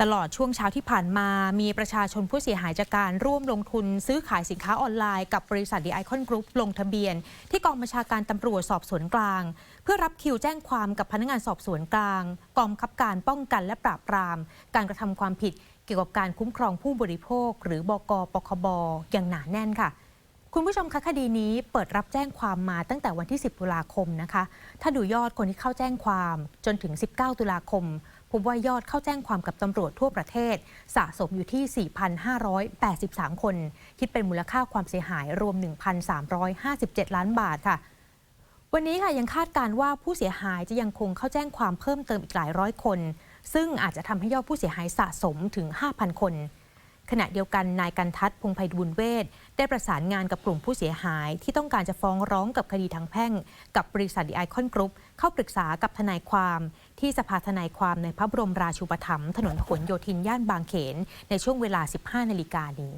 ตลอดช่วงเช้าที่ผ่านมา มีประชาชนผู้เสียหายจากการร่วมลงทุนซื้อขายสินค้าออนไลน์กับบริษัทดีไอคอนกรุ๊ปลงทะเบียน ที่กองบัญชาการตำรวจสอบสวนกลาง เพื่อรับคิวแจ้งความกับพนักงานสอบสวนกลาง กองคับการป้องกันและปราบปราม การกระทำความผิดเกี่ยวกับการคุ้มครองผู้บริโภค หรือบกปคบอย่างหนาแน่นค่ะ คุณผู้ชมคะคดีนี้เปิดรับแจ้งความมาตั้งแต่วันที่ 10 ตุลาคมนะคะ ถ้าดูยอดคนที่เข้าแจ้งความจนถึง 19 ตุลาคม พบว่ายอดเข้าแจ้งความกับตำรวจทั่วประเทศ สะสมอยู่ที่ 4,583 คน คิดเป็นมูลค่าความเสียหายรวม 1,357 ล้านบาทค่ะ วันนี้ค่ะยังคาดการณ์ว่าผู้เสียหายจะยังคงเข้าแจ้งความเพิ่มเติมอีกหลายร้อยคน ซึ่งอาจจะทำให้ยอดผู้เสียหายสะสมถึง 5,000 คน ขณะเดียวกันนายกันทัศน์พงไพบุญเวศได้ประสานงานกับกลุ่มผู้เสียหาย ที่ต้องการจะฟ้องร้องกับคดีทางแพ่ง กับบริษัทดีไอคอนกรุ๊ปเข้าปรึกษากับทนายความ ที่สภาทนายความในพระบรมราชูปถัมภ์ถนนพหลโยธินย่านบางเขน ในช่วงเวลา 15 นาฬิกานี้